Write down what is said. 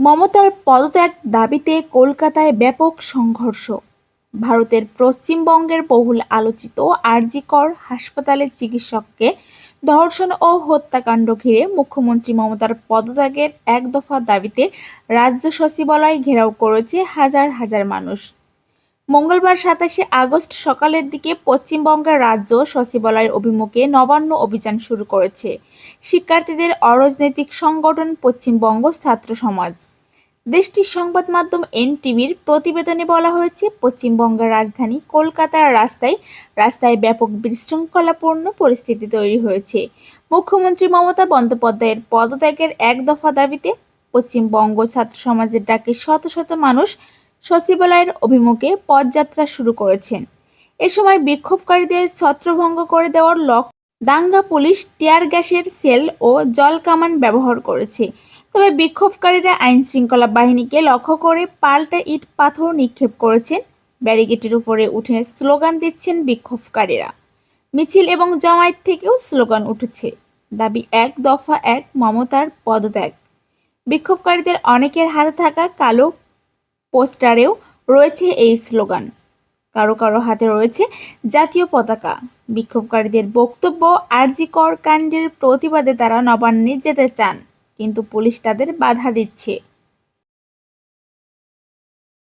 মমতার পদত্যাগ দাবিতে কলকাতায় ব্যাপক সংঘর্ষ। ভারতের পশ্চিমবঙ্গের বহুল আলোচিত আরজিকর হাসপাতালের চিকিৎসককে ধর্ষণ ও হত্যাকাণ্ড ঘিরে মুখ্যমন্ত্রী মমতার পদত্যাগের এক দফা দাবিতে রাজ্য সচিবালয় ঘেরাও করেছে হাজার হাজার মানুষ। মঙ্গলবার সাতাশে আগস্ট সকালের দিকে পশ্চিমবঙ্গের রাজ্য সচিবালয়ের অভিমুখে নবান্ন অভিযান শুরু করেছে। শিক্ষার্থীদের অরাজনৈতিক সংগঠন পশ্চিমবঙ্গ ছাত্র সমাজ। দেশটির সংবাদ মাধ্যম এনটিভির প্রতিবেদনে বলা হয়েছে, পশ্চিমবঙ্গের রাজধানী কলকাতার রাস্তায় রাস্তায় ব্যাপক বিশৃঙ্খলাপূর্ণ পরিস্থিতি তৈরি হয়েছে। মুখ্যমন্ত্রী মমতা বন্দ্যোপাধ্যায়ের পদত্যাগের এক দফা দাবিতে পশ্চিমবঙ্গ ছাত্র সমাজের ডাকে শত শত মানুষ সচিবালয়ের অভিমুখে পদযাত্রা শুরু করেছেন। এ সময় বিক্ষোভকারীদের ছত্রভঙ্গ করে দেওয়ার লক্ষ্য দাঙ্গা পুলিশ, টিয়ার গ্যাসের সেল ও জল কামান ব্যবহার করেছে। তবে বিক্ষোভকারীরা আইন শৃঙ্খলা বাহিনীকে লক্ষ্য করে পাল্টা ইট পাথর নিক্ষেপ করেছেন। ব্যারিকেডের উপরে উঠে স্লোগান দিচ্ছেন বিক্ষোভকারীরা। মিছিল এবং জামায়াত থেকেও স্লোগান উঠেছে। দাবি এক দফা এক মমতার পদত্যাগ। বিক্ষোভকারীদের অনেকের হাতে থাকা কালো পোস্টারেও রয়েছে এই স্লোগান। কারও কারও হাতে রয়েছে জাতীয় পতাকা। বিক্ষোভকারীদের বক্তব্য আরজিকর কাণ্ডের প্রতিবাদে তারা নবান্নে যেতে চান। কিন্তু পুলিশ তাদের বাধা দিচ্ছে।